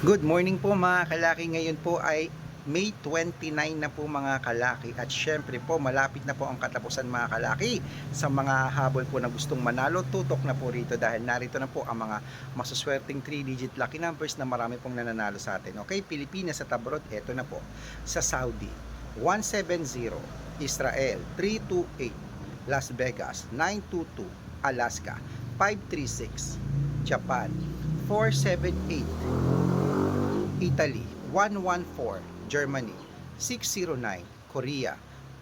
Good morning po mga kalaki. Ngayon po ay May 29 na po mga kalaki. At syempre po malapit na po ang katapusan mga kalaki sa mga habol po na gustong manalo. Tutok na po rito dahil narito na po ang mga masuswerteng 3 digit lucky numbers na marami pong nananalo sa atin. Okay Pilipinas at abroad eto na po. Sa Saudi 170 Israel 328 Las Vegas 922 Alaska 536 Japan 478 Italy 114 Germany 609 Korea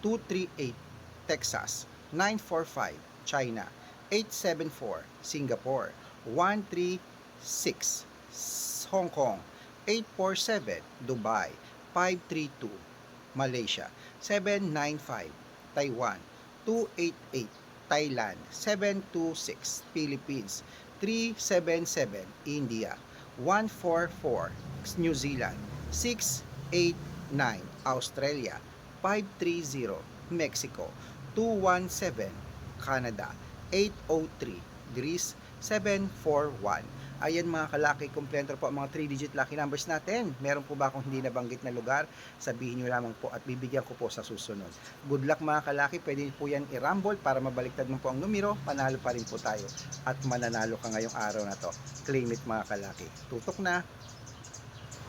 238 Texas 945 China 874 Singapore 136 Hong Kong 847 Dubai 532 Malaysia 795 Taiwan 288 Thailand 726 Philippines 377 India 144 New Zealand 689 Australia 530 Mexico 217 Canada 803 Greece 741 Ayan mga kalaki, kompleto po ang mga 3 digit lucky numbers natin. Meron po ba akong hindi nabanggit na lugar? Sabihin nyo lamang po at bibigyan ko po sa susunod. Good luck mga kalaki, pwede po yan i-rumble para mabaliktad mo po ang numero, panalo pa rin po tayo. At mananalo ka ngayong araw na to. Claim it mga kalaki. Tutok na!